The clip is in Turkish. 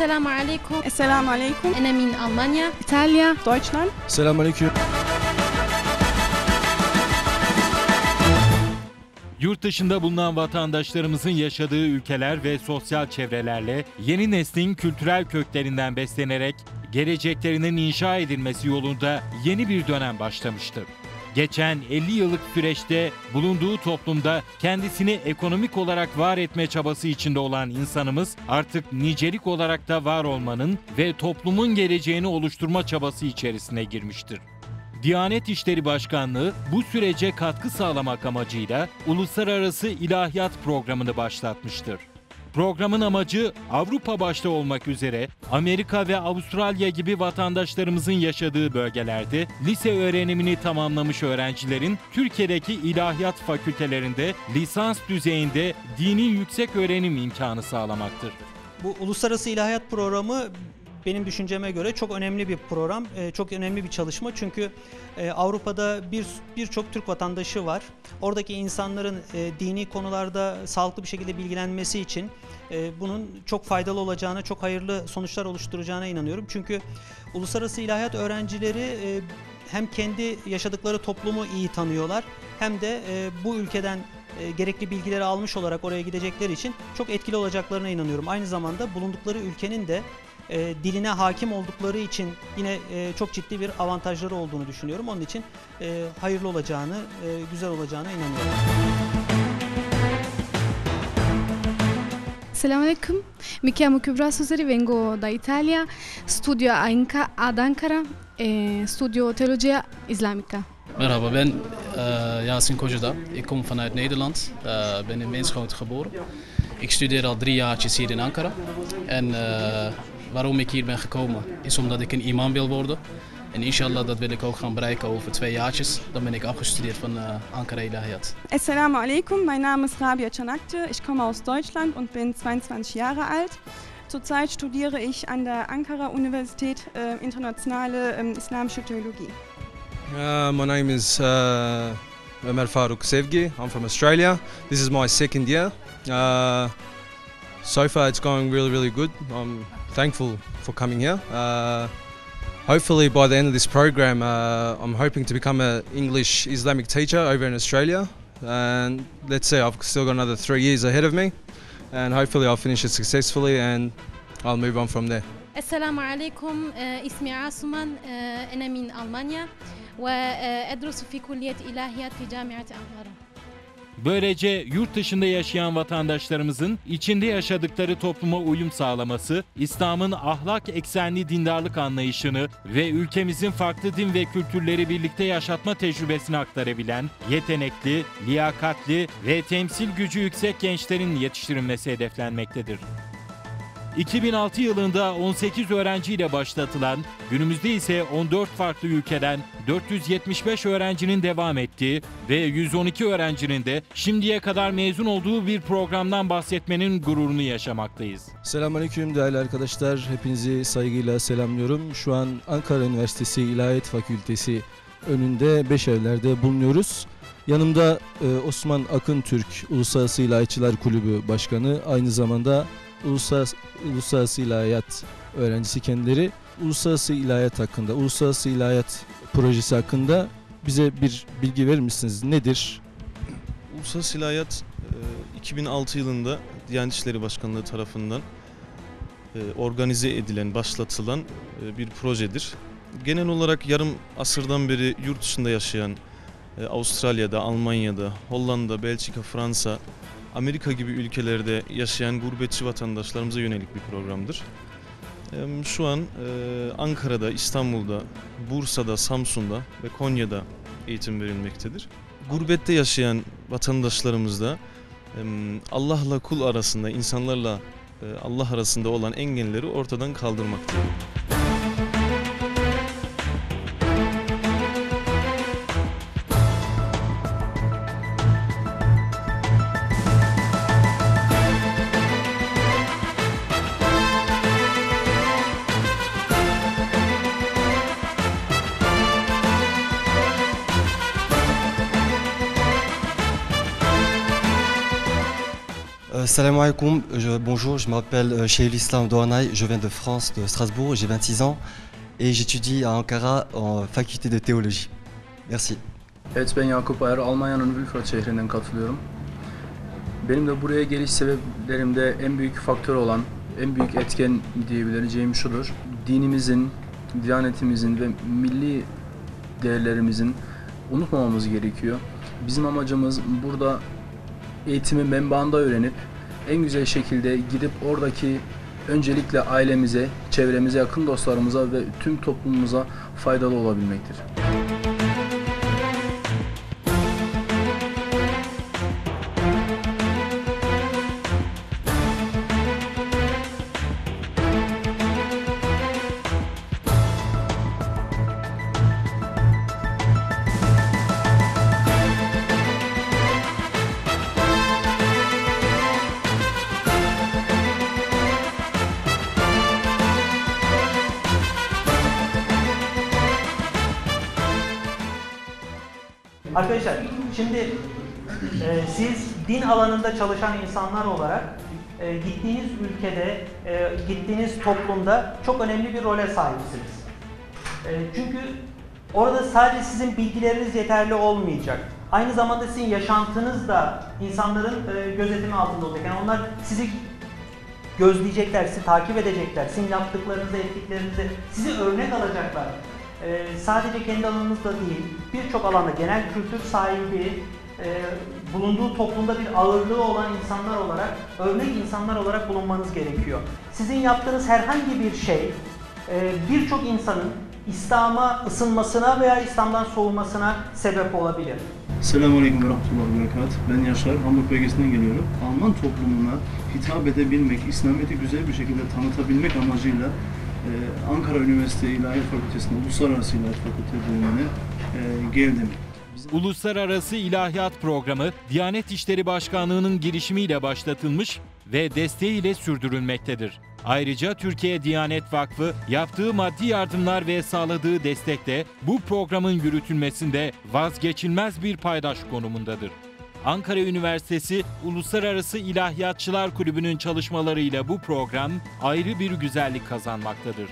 Esselamu Aleyküm. Esselamu Aleyküm. Enem Almanya. İtalya. Deutschland. Selamu Aleyküm. Yurt dışında bulunan vatandaşlarımızın yaşadığı ülkeler ve sosyal çevrelerle yeni neslin kültürel köklerinden beslenerek geleceklerinin inşa edilmesi yolunda yeni bir dönem başlamıştır. Geçen 50 yıllık süreçte bulunduğu toplumda kendisini ekonomik olarak var etme çabası içinde olan insanımız artık nicelik olarak da var olmanın ve toplumun geleceğini oluşturma çabası içerisine girmiştir. Diyanet İşleri Başkanlığı bu sürece katkı sağlamak amacıyla Uluslararası İlahiyat Programı'nı başlatmıştır. Programın amacı Avrupa başta olmak üzere Amerika ve Avustralya gibi vatandaşlarımızın yaşadığı bölgelerde lise öğrenimini tamamlamış öğrencilerin Türkiye'deki ilahiyat fakültelerinde lisans düzeyinde dini yüksek öğrenim imkanı sağlamaktır. Bu Uluslararası İlahiyat Programı benim düşünceme göre çok önemli bir program, e, çok önemli bir çalışma. Çünkü e, Avrupa'da bir birçok Türk vatandaşı var. Oradaki insanların e, dini konularda sağlıklı bir şekilde bilgilenmesi için bunun çok faydalı olacağına, çok hayırlı sonuçlar oluşturacağına inanıyorum. Çünkü uluslararası ilahiyat öğrencileri hem kendi yaşadıkları toplumu iyi tanıyorlar hem de bu ülkeden gerekli bilgileri almış olarak oraya gidecekleri için çok etkili olacaklarına inanıyorum. Aynı zamanda bulundukları ülkenin de e, diline hakim oldukları için yine e, çok ciddi bir avantajları olduğunu düşünüyorum. Onun için e, hayırlı olacağını, e, güzel olacağına inanıyorum. Alaikum, mi chiamo Kübra Suseri, vengo da Italia, studio ad Ankara, e, studio Teologia Islamica. Merhaba, ben uh, Yasin Kojada. Ik kom vanuit Nederland. Uh, ben in Eenschoten geboren. Ik studeer al drie jaartjes hier in Ankara. En uh, waarom ik hier ben gekomen is omdat ik een imam wil worden. En inshallah, dat wil ik ook gaan bereiken over twee jaartjes. Dan ben ik afgestudeerd van uh, Ankara Ilahiyat. Assalamu alaikum, mein Name ist Rabia Canakte. Ich komme aus Deutschland und bin 22 Jahre alt. Zurzeit studiere ich an der Ankara Universität äh, Internationale äh, Islamische Theologie. Uh, my name is uh, Ömer Faruk Sevgi. I'm from Australia. This is my second year. Uh, so far, it's going really, really good. I'm thankful for coming here. Uh, hopefully, by the end of this program, uh, I'm hoping to become an English Islamic teacher over in Australia. And let's say I've still got another three years ahead of me, and hopefully, I'll finish it successfully and I'll move on from there. السلام عليكم اسمي عاصما أنا من ألمانيا وأدرس في كلية إلهيات في جامعة أنقرة Böylece yurt dışında yaşayan vatandaşlarımızın içinde yaşadıkları topluma uyum sağlaması, İslam'ın ahlak eksenli dindarlık anlayışını ve ülkemizin farklı din ve kültürleri birlikte yaşatma tecrübesini aktarabilen, yetenekli, liyakatli ve temsil gücü yüksek gençlerin yetiştirilmesi hedeflenmektedir. 2006 yılında 18 öğrenciyle başlatılan, günümüzde ise 14 farklı ülkeden 475 öğrencinin devam ettiği ve 112 öğrencinin de şimdiye kadar mezun olduğu bir programdan bahsetmenin gururunu yaşamaktayız. Selamünaleyküm değerli arkadaşlar. Hepinizi saygıyla selamlıyorum. Şu an Ankara Üniversitesi İlahiyat Fakültesi önünde Beşevler'de bulunuyoruz. Yanımda e, Osman Akın Türk Uluslararası İlahiyatçılar Kulübü Başkanı, aynı zamanda Uluslararası, Uluslararası İlahiyat öğrencisi kendileri. Uluslararası İlahiyat hakkında, Uluslararası İlahiyat projesi hakkında bize bir bilgi verir misiniz? Nedir? Uluslararası İlahiyat 2006 yılında Diyanet İşleri Başkanlığı tarafından organize edilen, başlatılan bir projedir. Genel olarak yarım asırdan beri yurt dışında yaşayan Avustralya'da, Almanya'da, Hollanda, Belçika, Fransa, Amerika gibi ülkelerde yaşayan gurbetçi vatandaşlarımıza yönelik bir programdır. Şu an Ankara'da, İstanbul'da, Bursa'da, Samsun'da ve Konya'da eğitim verilmektedir. Gurbette yaşayan vatandaşlarımızda Allah'la kul arasında, insanlarla Allah arasında olan engelleri ortadan kaldırmaktadır. Salam alaikum, bonjour, je m'appelle euh, Sheil Islam Douanay, je viens de France, de Strasbourg, j'ai 26 ans et j'étudie à Ankara en faculté de théologie. Merci. Evet ben Yakup Ayar, Almanya'nın Wilfrat şehrinden katılıyorum. Benim de buraya geliş sebeplerimde en büyük faktör olan, en büyük etken diyebileceğim şudur. Dinimizin, diyanetimizin ve milli değerlerimizin unutmamamız gerekiyor. Bizim amacımız burada eğitimi menbaında öğrenip en güzel şekilde gidip oradaki öncelikle ailemize, çevremize, yakın dostlarımıza ve tüm toplumumuza faydalı olabilmektir. Arkadaşlar şimdi e, siz din alanında çalışan insanlar olarak e, gittiğiniz ülkede, e, gittiğiniz toplumda çok önemli bir role sahipsiniz. E, çünkü orada sadece sizin bilgileriniz yeterli olmayacak. Aynı zamanda sizin yaşantınız da insanların e, gözetimi altında olacak. Yani onlar sizi gözleyecekler, sizi takip edecekler, sizin yaptıklarınızı, ettiklerinizi, sizi örnek alacaklar. Ee, sadece kendi alanınızda değil, birçok alanda genel kültür sahibi, e, bulunduğu toplumda bir ağırlığı olan insanlar olarak, örnek insanlar olarak bulunmanız gerekiyor. Sizin yaptığınız herhangi bir şey, e, birçok insanın İslam'a ısınmasına veya İslam'dan soğumasına sebep olabilir. Selamünaleyküm ve rahmetullahi berekat. Ben Yaşar, Hamburg bölgesinden geliyorum. Alman toplumuna hitap edebilmek, İslamiyet'i güzel bir şekilde tanıtabilmek amacıyla e, Ankara Üniversitesi İlahiyat Fakültesi'nde Uluslararası İlahiyat Fakülte bölümüne e, geldim. Uluslararası İlahiyat Programı, Diyanet İşleri Başkanlığı'nın girişimiyle başlatılmış ve desteğiyle sürdürülmektedir. Ayrıca Türkiye Diyanet Vakfı yaptığı maddi yardımlar ve sağladığı destekle bu programın yürütülmesinde vazgeçilmez bir paydaş konumundadır. Ankara Üniversitesi Uluslararası İlahiyatçılar Kulübü'nün çalışmalarıyla bu program ayrı bir güzellik kazanmaktadır.